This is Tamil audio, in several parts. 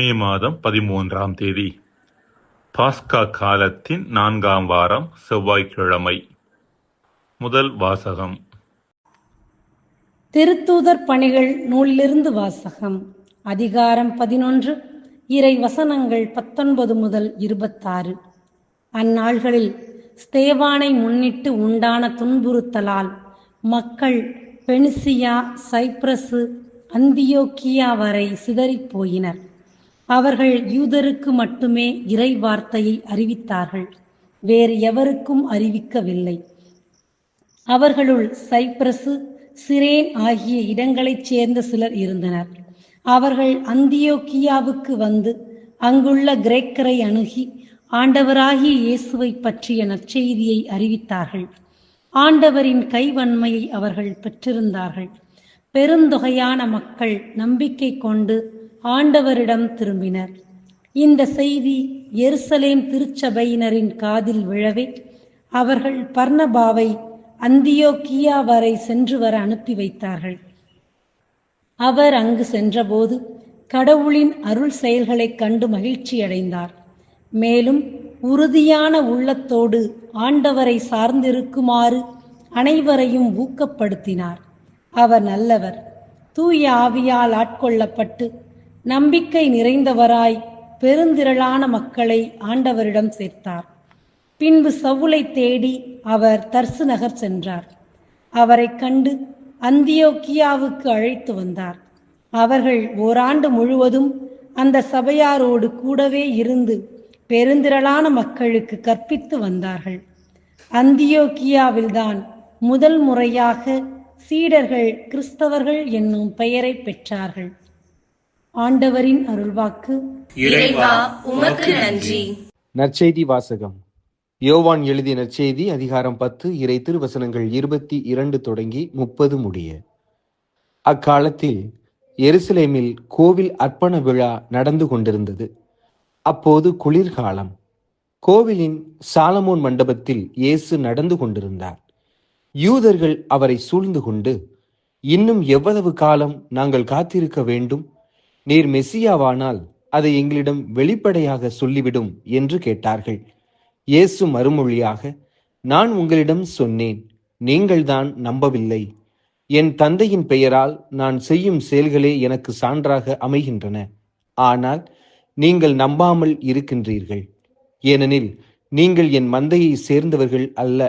மே மாதம் பதிமூன்றாம் தேதி. பாஸ்கா காலத்தின் நான்காம் வாரம் செவ்வாய்க்கிழமை. முதல் வாசகம். திருத்தூதர் பணிகள் நூலிலிருந்து வாசகம். அதிகாரம் பதினொன்று இறை வசனங்கள் பத்தொன்பது முதல் இருபத்தாறு. அந்நாள்களில் ஸ்தேவானை முன்னிட்டு உண்டான துன்புறுத்தலால் மக்கள் பெனிசியா சைப்ரஸு அந்தியோக்கியா வரை சிதறிப் போயினர். அவர்கள் யூதருக்கு மட்டுமே இறை வார்த்தையை அறிவித்தார்கள். வேறு எவருக்கும் அறிவிக்கவில்லை. அவர்களுள் சைப்ரசு சிரேன் ஆகிய இடங்களைச் சேர்ந்த சிலர் இருந்தனர். அவர்கள் அந்தியோக்கியாவுக்கு வந்து அங்குள்ள கிரேக்கரை அணுகி ஆண்டவராகிய இயேசுவை பற்றிய நற்செய்தியை அறிவித்தார்கள். ஆண்டவரின் கைவன்மையை அவர்கள் பெற்றிருந்தார்கள். பெருந்தொகையான மக்கள் நம்பிக்கை கொண்டு ஆண்டவரிடம் திரும்பினர். இந்த செய்தி எருசலேம் திருச்சபையினரின் காதில் விழவே அவர்கள் பர்ணபாவை அந்தியோக்கியா வரை சென்று வர அனுப்பி வைத்தார்கள். அவர் அங்கு சென்றபோது கடவுளின் அருள் செயல்களைக் கண்டு மகிழ்ச்சியடைந்தார் மேலும் உறுதியான உள்ளத்தோடு ஆண்டவரை சார்ந்திருக்குமாறு அனைவரையும் ஊக்கப்படுத்தினார். அவர் நல்லவர். தூய ஆவியால் ஆட்கொள்ளப்பட்டு நம்பிக்கை நிறைந்தவராய் பெருந்திரளான மக்களை ஆண்டவரிடம் சேர்த்தார். பின்பு சவுலை தேடி அவர் தர்சு நகர் சென்றார். அவரைக் கண்டு அந்தியோக்கியாவுக்கு அழைத்து வந்தார். அவர்கள் ஓராண்டு முழுவதும் அந்த சபையாரோடு கூடவே இருந்து பெருந்திரளான மக்களுக்கு கற்பித்து வந்தார்கள். அந்தியோக்கியாவில்தான் முதல் முறையாக சீடர்கள் கிறிஸ்தவர்கள் என்னும் பெயரை பெற்றார்கள். ஆண்டவரின் அருள்வாக்கு. இறைவா உமக்கு நன்றி. நற்செய்தி வாசகம். யோவான் எழுதிய நற்செய்தி அதிகாரம் பத்து இறை திருவசனங்கள் இருபத்தி இரண்டு தொடங்கி முப்பது முடிய. அக்காலத்தில் எருசலேமில் கோவில் அர்ப்பண விழா நடந்து கொண்டிருந்தது. அப்போது குளிர்காலம். கோவிலின் சாலமோன் மண்டபத்தில் இயேசு நடந்து கொண்டிருந்தார். யூதர்கள் அவரை சூழ்ந்து கொண்டு இன்னும் எவ்வளவு காலம் நாங்கள் காத்திருக்க வேண்டும்? நீர் மெசியாவானால் அதை எங்களிடம் வெளிப்படையாக சொல்லிவிடும் என்று கேட்டார்கள். இயேசு மறுமொழியாக நான் உங்களிடம் சொன்னேன் நீங்கள்தான் நம்பவில்லை. என் தந்தையின் பெயரால் நான் செய்யும் செயல்களே எனக்கு சான்றாக அமைகின்றன. ஆனால் நீங்கள் நம்பாமல் இருக்கின்றீர்கள். ஏனெனில் நீங்கள் என் மந்தையை சேர்ந்தவர்கள் அல்ல.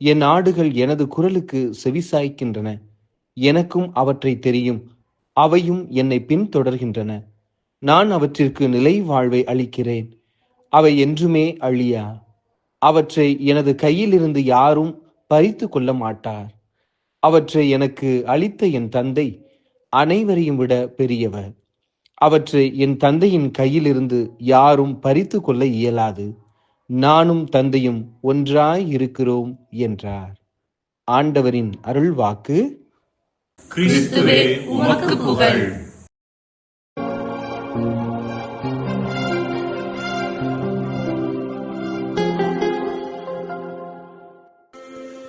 என் ஆடுகள் எனது குரலுக்கு செவிசாய்க்கின்றன. எனக்கும் அவற்றை தெரியும். அவையும் என்னை பின்தொடர்கின்றன. நான் அவற்றிற்கு நிலை வாழ்வை அளிக்கிறேன். அவை என்றுமே அழியா? அவற்றை எனது கையிலிருந்து யாரும் பறித்து கொள்ள மாட்டார். அவற்றை எனக்கு அளித்த என் தந்தை அனைவரையும் விட பெரியவர். அவற்றை என் தந்தையின் கையிலிருந்து யாரும் பறித்து கொள்ள இயலாது. நானும் தந்தையும் ஒன்றாய் இருக்கிறோம் என்றார். ஆண்டவரின் அருள்வாக்கு. கிறிஸ்துவே உமக்கு புகழ்.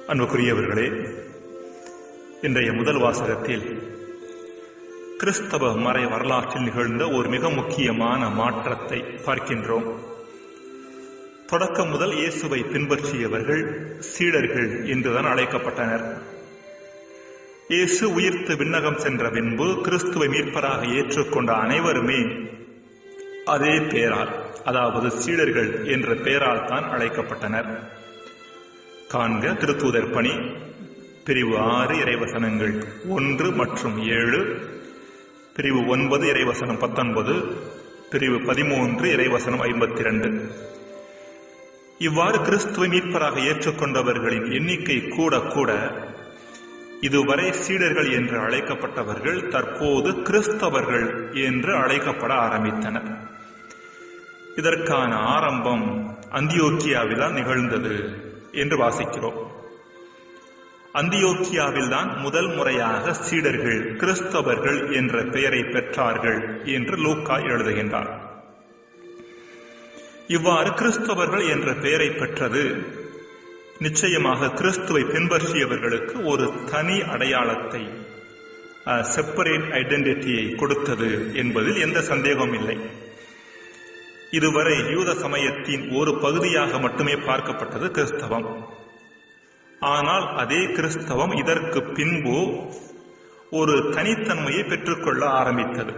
அன்புக்குரியவர்களே இன்றைய முதல் வாசகத்தில் கிறிஸ்தவ மறை வரலாற்றில் நிகழ்ந்த ஒரு மிக முக்கியமான மாற்றத்தை பார்க்கின்றோம். தொடக்கம் முதல் இயேசுவை பின்பற்றியவர்கள் சீடர்கள் என்றுதான் அழைக்கப்பட்டனர். இயேசு உயிர்த்து விண்ணகம் சென்ற பின்பு கிறிஸ்துவை மீட்பராக ஏற்றுக்கொண்ட அனைவருமே அதே பெயரால் அதாவது சீடர்கள் என்ற பெயரால் தான் அழைக்கப்பட்டனர். காண்க திருத்தூதர் பணி பிரிவு ஆறு இறைவசனங்கள் ஒன்று மற்றும் ஏழு பிரிவு ஒன்பது இறைவசனம் பத்தொன்பது பிரிவு பதிமூன்று இறைவசனம் ஐம்பத்தி இரண்டு இவ்வாறு கிறிஸ்துவை மீட்பராக ஏற்றுக்கொண்டவர்களின் எண்ணிக்கை கூட கூட இதுவரை சீடர்கள் என்று அழைக்கப்பட்டவர்கள் தற்போது கிறிஸ்தவர்கள் என்று அழைக்கப்பட ஆரம்பித்தனர். இதற்கான ஆரம்பம் அந்தியோக்கியாவில்தான் நிகழ்ந்தது என்று வாசிக்கிறோம். அந்தியோக்கியாவில் தான் முதல் முறையாக சீடர்கள் கிறிஸ்தவர்கள் என்ற பெயரை பெற்றார்கள் என்று லூக்கா எழுதுகின்றார். இவ்வாறு கிறிஸ்தவர்கள் என்ற பெயரை பெற்றது நிச்சயமாக கிறிஸ்துவை பின்பற்றியவர்களுக்கு ஒரு தனி அடையாளத்தை செப்பரேட் ஐடென்டிட்டியை கொடுத்தது என்பதில் எந்த சந்தேகமும் இல்லை. இதுவரை யூத சமயத்தின் ஒரு பகுதியாக மட்டுமே பார்க்கப்பட்டது கிறிஸ்தவம். ஆனால் அதே கிறிஸ்தவம் இதற்கு பின்பு ஒரு தனித்தன்மையை பெற்றுக்கொள்ள ஆரம்பித்தது.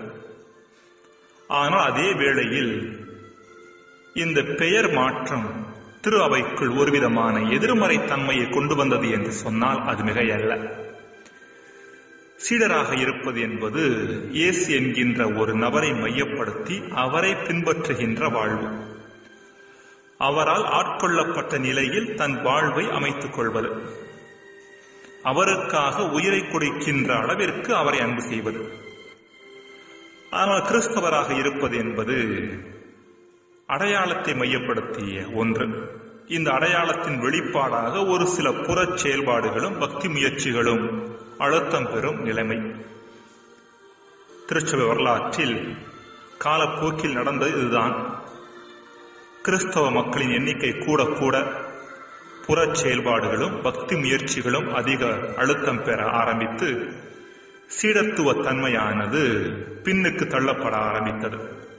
ஆனால் அதே வேளையில் இந்த பெயர் மாற்றம் திரு அவைக்குள் ஒருவிதமான எதிர்மறை தன்மையை கொண்டு வந்தது என்று சொன்னால் அது மிகையல்ல. சீடராக இருப்பது என்பது இயேசு என்கின்ற ஒரு நபரை மையப்படுத்தி அவரை பின்பற்றுகின்ற வாழ்வு. அவரால் ஆட்கொள்ளப்பட்ட நிலையில் தன் வாழ்வை அமைத்துக் கொள்வது. அவருக்காக உயிரை கொடுக்கின்ற அளவிற்கு அவரை அன்பு செய்வது. ஆனால் கிறிஸ்தவராக இருப்பது என்பது அடையாளத்தை மையப்படுத்திய ஒன்று. இந்த அடையாளத்தின் வெளிப்பாடாக ஒரு சில புறச் செயல்பாடுகளும் பக்தி முயற்சிகளும் அழுத்தம் பெறும் நிலைமை. திருச்சபை வரலாற்றில் காலப்போக்கில் நடந்தது இதுதான். கிறிஸ்தவ மக்களின் எண்ணிக்கை கூட கூட புறச் செயல்பாடுகளும் பக்தி முயற்சிகளும் அதிக அழுத்தம் பெற ஆரம்பித்து சீடத்துவ தன்மையானது பின்னுக்கு தள்ளப்பட ஆரம்பித்தது.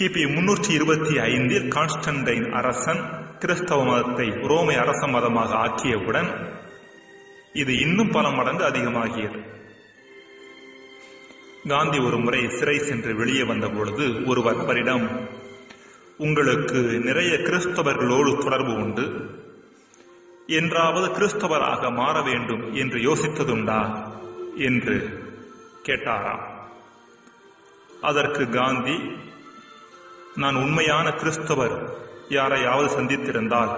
கிபி முன்னூற்றி இருபத்தி ஐந்தில் கான்ஸ்டன்டைன் அரசன் கிறிஸ்தவ மதத்தை ரோமை அரச மதமாக ஆக்கியவுடன் இது இன்னும் பல மடங்கு அதிகமாகியது. காந்தி ஒரு முறை சிறை சென்று வெளியே வந்த பொழுது ஒருவர் அவரிடம் உங்களுக்கு நிறைய கிறிஸ்தவர்களோடு தொடர்பு உண்டு. என்றாவது கிறிஸ்தவராக மாற வேண்டும் என்று யோசித்ததுண்டா? என்று கேட்டாராம். அதற்கு காந்தி நான் உண்மையான கிறிஸ்தவர். யாரையாவது சந்தித்திருந்தால்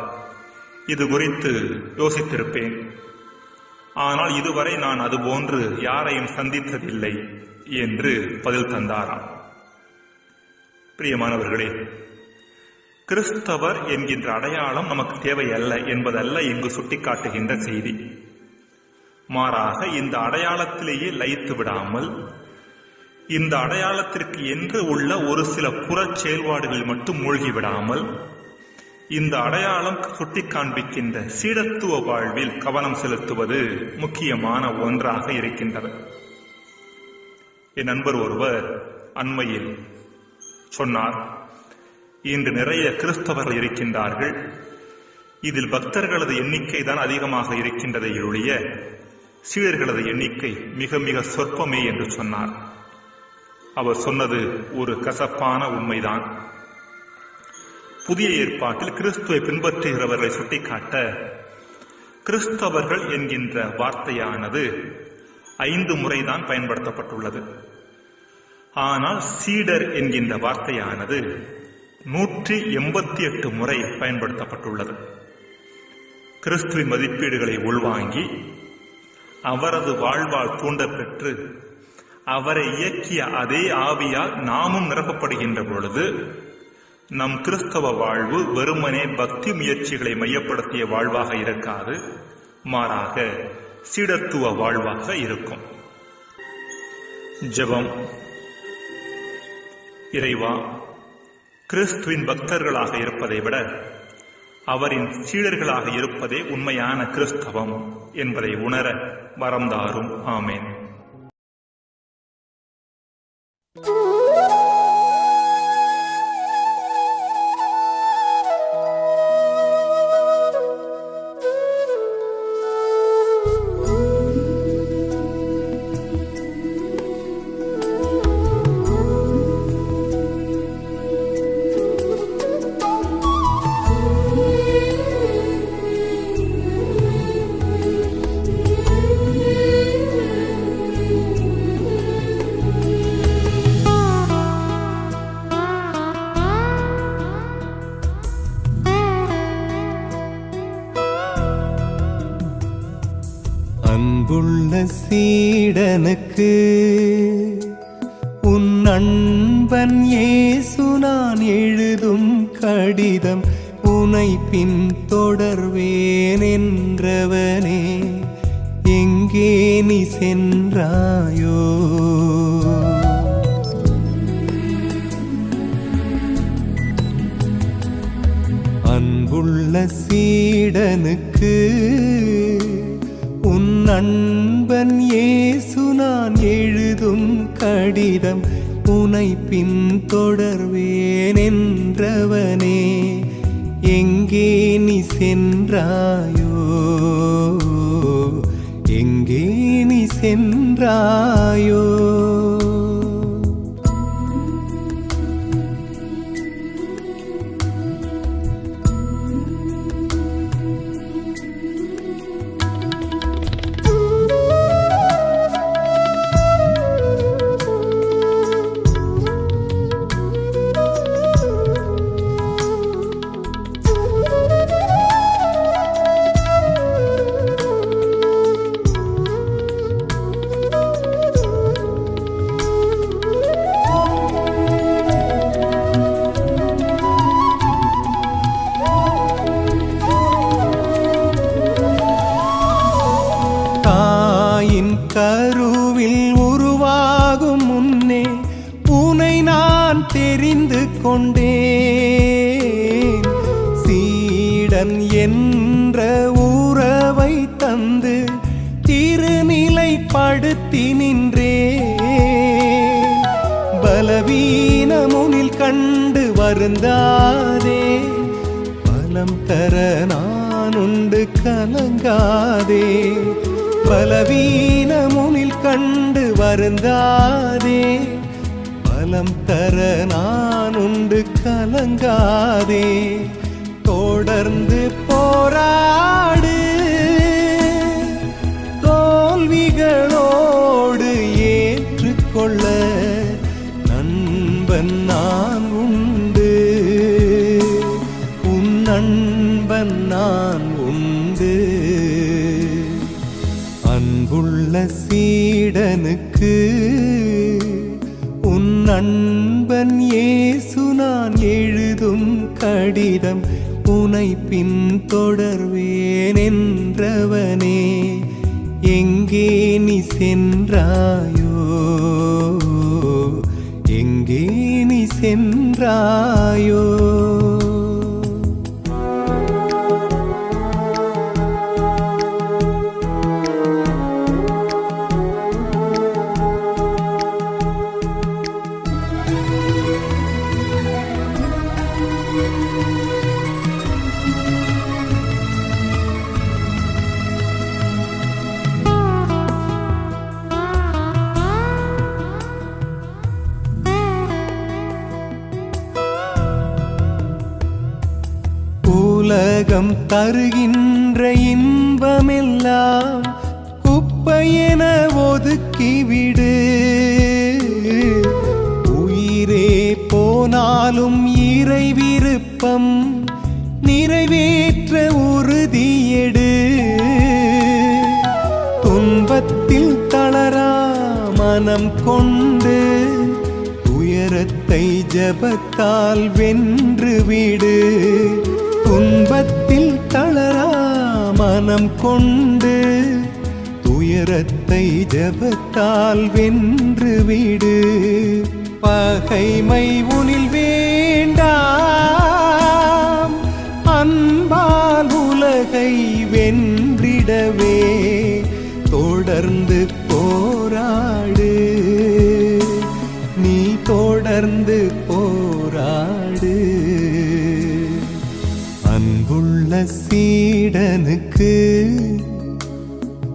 இது குறித்து யோசித்திருப்பேன். ஆனால் இதுவரை நான் அதுபோன்று யாரையும் சந்தித்ததில்லை என்று பதில் தந்தாராம். பிரியமானவர்களே கிறிஸ்தவர் என்கின்ற அடையாளம் நமக்கு தேவையல்ல என்பதல்ல இங்கு சுட்டிக்காட்டுகின்ற செய்தி. மாறாக இந்த அடையாளத்திலேயே லயித்து விடாமல் இந்த அடையாளத்திற்கு என்று உள்ள ஒரு சில புறச் செயல்பாடுகள் மட்டும் மூழ்கி விடாமல் இந்த அடையாளம் சுட்டி காண்பிக்கின்ற சீடத்துவ வாழ்வில் கவனம் செலுத்துவது முக்கியமான ஒன்றாக இருக்கின்றது. என் நண்பர் ஒருவர் அண்மையில் சொன்னார் இன்று நிறைய கிறிஸ்தவர்கள் இருக்கின்றார்கள். இதில் பக்தர்களது எண்ணிக்கை தான் அதிகமாக இருக்கின்றதை ஒழிய சீடர்களது எண்ணிக்கை மிக மிக சொற்பமே என்று சொன்னார். அவர் சொன்னது ஒரு கசப்பான உண்மைதான். புதிய ஏற்பாட்டில் கிறிஸ்துவை பின்பற்றுகிறவர்களை சுட்டிக்காட்ட கிறிஸ்தவர்கள் என்கின்ற வார்த்தையானது ஐந்து முறைதான் பயன்படுத்தப்பட்டுள்ளது. ஆனால் சீடர் என்கின்ற வார்த்தையானது நூற்றி எண்பத்தி எட்டு முறை பயன்படுத்தப்பட்டுள்ளது. கிறிஸ்துவின் மதிப்பீடுகளை உள்வாங்கி அவரது வாழ்வால் தூண்டப்பெற்று அவரை இயக்கிய அதே ஆவியால் நாமும் நிரப்பப்படுகின்ற பொழுது நம் கிறிஸ்தவ வாழ்வு வெறுமனே பக்தி முயற்சிகளை மையப்படுத்திய வாழ்வாக இருக்காது மாறாக சீடத்துவ வாழ்வாக இருக்கும். ஜெபம். இறைவா கிறிஸ்துவின் பக்தர்களாக இருப்பதை விட அவரின் சீடர்களாக இருப்பதே உண்மையான கிறிஸ்தவம் என்பதை உணர வரந்தாரும் ஆமேன். எனக்கு உன் அன்பன் ஏசு நான் எழுதும் கடிதம் உனை பின் தொடர்வேன் என்றவனே. எங்கே நீ சென்றாயோ? அன்புள்ள சீடனுக்கு உன் அன்பன் எழுதும் கடிதம் உனை பின் என்றவனே எங்கே நீ சென்றாயோ எங்கே நீ சென்றாயோ. என்ற உறவை தந்து திருநிலைப்படுத்தி நின்றே. பலவீனமுனில் கண்டு வருந்தாதே. பலம் தர நான் உண்டு கலங்காதே. பலவீனமுனில் கண்டு வருந்தாதே. பலம் தர நான் உண்டு கலங்காதே. தொடர்ந்து போற தொடர்வேன் என்றவனே எங்கே நீ சென்றாயோ எங்கே நீ சென்றாயோ. தருகின்ற இன்பமெல்லாம் குப்பையென ஒதுக்கிவிடு. உயிரே போனாலும் இறை விருப்பம் நிறைவேற்ற உறுதியெடு. துன்பத்தில் தளரா மனம் கொண்டு துயரத்தை ஜபத்தால் வென்று விடு. துன்பத்தில் தளரா மனம் கொண்டு துயரத்தை ஜபத்தால் வென்று விடு. பகைமை உனில் வேண்டாம் அன்பால் உலகை வென்றிடவே. தொடர்ந்து போராடு நீ தொடர்ந்து போ சீடனுக்கு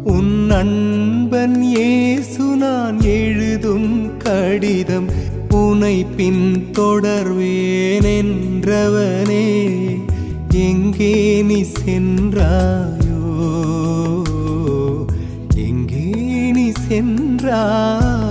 உன் அன்பன் ஏசு நான் எழுதும் கடிதம் உனை பின் தொடர்வேன் என்றவனே எங்கே நீ சென்றாயோ எங்கே நீ சென்றாய்?